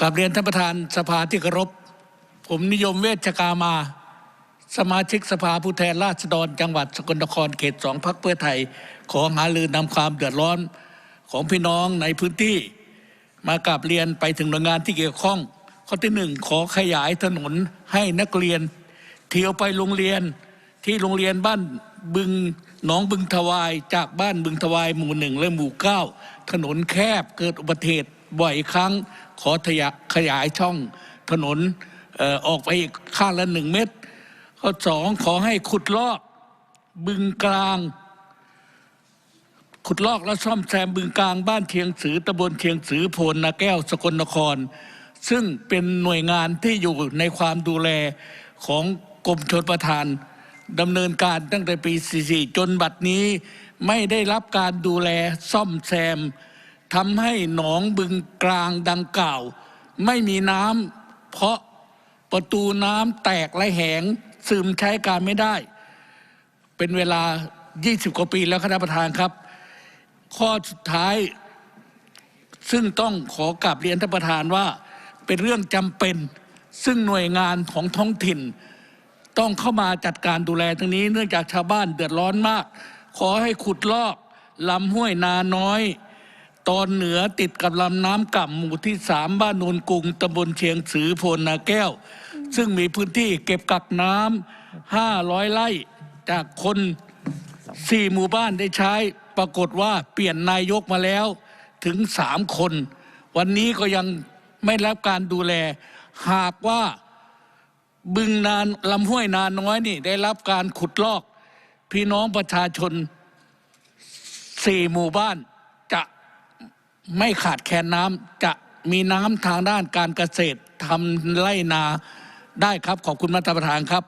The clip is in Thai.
กลับเรียนท่านประธานสภาที่เคารพ ผมนิยมเวชกามา สมาชิกสภาผู้แทนราษฎรจังหวัดสกลนครเขตสองพักเพื่อไทย ขอหาลือนำความเดือดร้อนของพี่น้องในพื้นที่ มากราบเรียนไปถึงหน่วยงานที่เกี่ยวข้อง ข้อที่หนึ่งขอขยายถนนให้นักเรียน เที่ยวไปโรงเรียนที่โรงเรียนบ้านบึงหนองบึงทวาย จากบ้านบึงทวายหมู่หนึ่งและหมู่เก้าถนนแคบเกิดอุบัติเหตุ บ่อยครั้งขอทยะขยายช่องถนนออกไปอีกข้างละหนึ่งเมตร ข้อสองขอให้ขุดลอกบึงกลาง ขุดลอกและซ่อมแซมบึงกลางบ้านเชียงสือตำบลเชียงสือโพนนาแก้วสกลนคร ซึ่งเป็นหน่วยงานที่อยู่ในความดูแลของกรมชนประทานดำเนินการตั้งแต่ปี 44 จนบัดนี้ไม่ได้รับการดูแลซ่อมแซม ทำให้หนองบึงกลางดังกล่าว ไม่มีน้ำเพราะประตูน้ำแตกและแหงซึมใช้การไม่ได้ เป็นเวลา 20 กว่าปีแล้วครับท่านประธานครับ ข้อสุดท้าย ซึ่งต้องขอกลับเรียนท่านประธานว่า เป็นเรื่องจำเป็น ซึ่งหน่วยงานของท้องถิ่น ต้องเข้ามาจัดการดูแลตรงนี้ เนื่องจากชาวบ้านเดือดร้อนมาก ขอให้ขุดลอกลำห้วยนาน้อย ตอนเหนือติดกับลำน้ำก่ำหมู่ที่สามบ้านโนนกรุงตำบลเชียงสือโพนนาแก้ว ซึ่งมีพื้นที่เก็บกักน้ำห้าร้อยไร่จากคนสี่หมู่บ้านได้ใช้ ปรากฏว่าเปลี่ยนนายกมาแล้วถึงสามคน วันนี้ก็ยังไม่รับการดูแล หากว่าบึงนานลำห้วยนานน้อยนี่ได้รับการขุดลอก พี่น้องประชาชนสี่หมู่บ้านจะ ไม่ขาดแคลนน้ำจะมีน้ำทางด้านการเกษตรทำไร่นาได้ครับขอบคุณมาตรประธานครับ